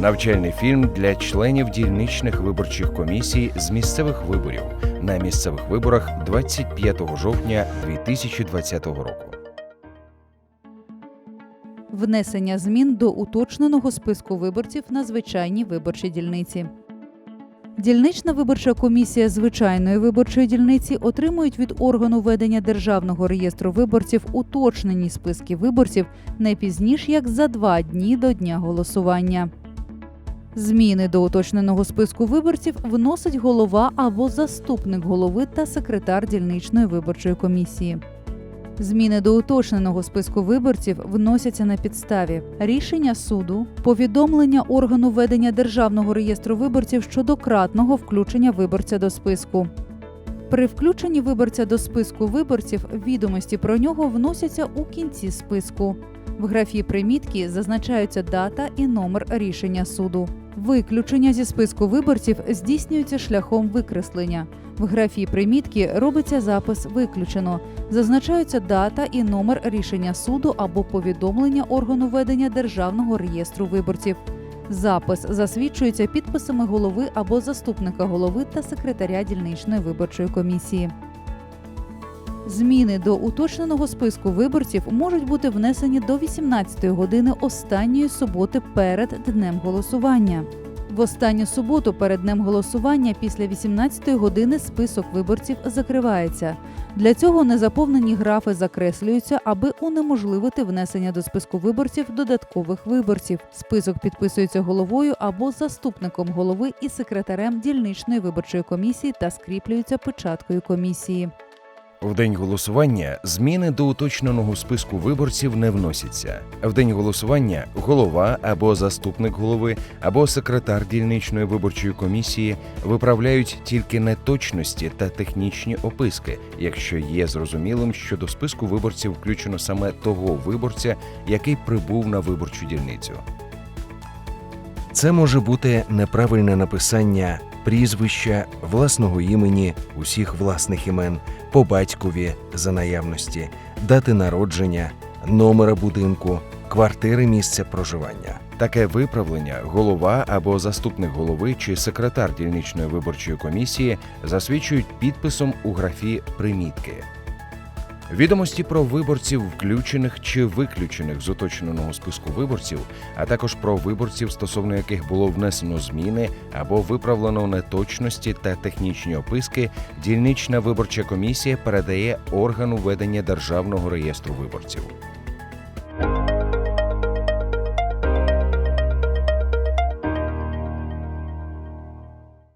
Навчальний фільм для членів дільничних виборчих комісій з місцевих виборів на місцевих виборах 25 жовтня 2020 року. Внесення змін до уточненого списку виборців на звичайні виборчі дільниці. Дільнична виборча комісія звичайної виборчої дільниці отримують від органу ведення державного реєстру виборців уточнені списки виборців не пізніш як за два дні до дня голосування. Зміни до уточненого списку виборців вносить голова або заступник голови та секретар дільничної виборчої комісії. Зміни до уточненого списку виборців вносяться на підставі рішення суду, повідомлення органу ведення державного реєстру виборців щодо кратного включення виборця до списку. При включенні виборця до списку виборців відомості про нього вносяться у кінці списку. В графі примітки зазначаються дата і номер рішення суду. Виключення зі списку виборців здійснюється шляхом викреслення. В графі примітки робиться запис виключено. Зазначаються дата і номер рішення суду або повідомлення органу ведення державного реєстру виборців. Запис засвідчується підписами голови або заступника голови та секретаря дільничної виборчої комісії. Зміни до уточненого списку виборців можуть бути внесені до 18 години останньої суботи перед днем голосування. В останню суботу перед днем голосування після 18 години список виборців закривається. Для цього незаповнені графи закреслюються, аби унеможливити внесення до списку виборців додаткових виборців. Список підписується головою або заступником голови і секретарем дільничної виборчої комісії та скріплюється печаткою комісії. В день голосування зміни до уточненого списку виборців не вносяться. В день голосування голова або заступник голови, або секретар дільничної виборчої комісії виправляють тільки неточності та технічні описки, якщо є зрозумілим, що до списку виборців включено саме того виборця, який прибув на виборчу дільницю. Це може бути неправильне написання прізвища, власного імені, усіх власних імен, по батькові за наявності, дати народження, номера будинку, квартири місця проживання. Таке виправлення голова або заступник голови чи секретар дільничної виборчої комісії засвідчують підписом у графі примітки. Відомості про виборців, включених чи виключених з уточненого списку виборців, а також про виборців, стосовно яких було внесено зміни або виправлено неточності та технічні описки, дільнична виборча комісія передає органу ведення державного реєстру виборців.